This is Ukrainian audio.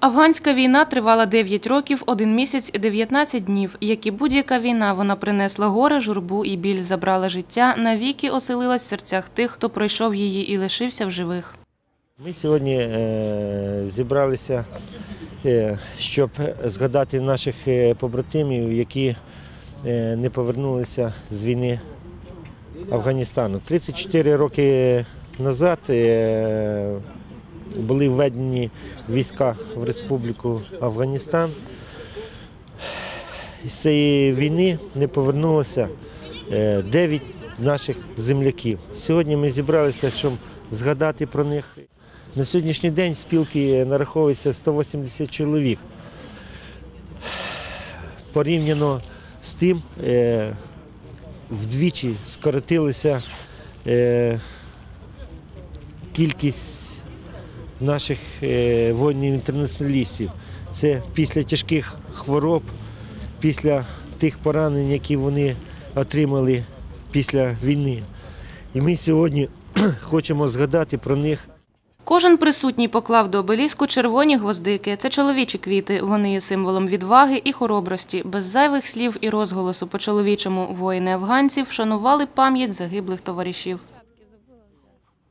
Афганська війна тривала 9 років, 1 місяць і 19 днів. Як і будь-яка війна, вона принесла горе, журбу і біль, забрала життя, навіки оселилась в серцях тих, хто пройшов її і лишився в живих. Ми сьогодні е, зібралися, е, щоб згадати наших е, побратимів, які не повернулися з війни Афганістану. 34 роки назад були введені війська в Республіку Афганістан. З цієї війни не повернулося 9 наших земляків. Сьогодні ми зібралися, щоб згадати про них. На сьогоднішній день спілки нараховується 180 чоловік. Порівняно з тим, е, вдвічі скоротилася е, кількість наших е, воїнів-інтернаціоналістів. Це після тяжких хвороб, після тих поранень, які вони отримали після війни. І ми сьогодні хочемо згадати про них. Кожен присутній поклав до обеліску червоні гвоздики. Це чоловічі квіти. Вони є символом відваги і хоробрості. Без зайвих слів і розголосу по-чоловічому воїни афганців вшанували пам'ять загиблих товаришів.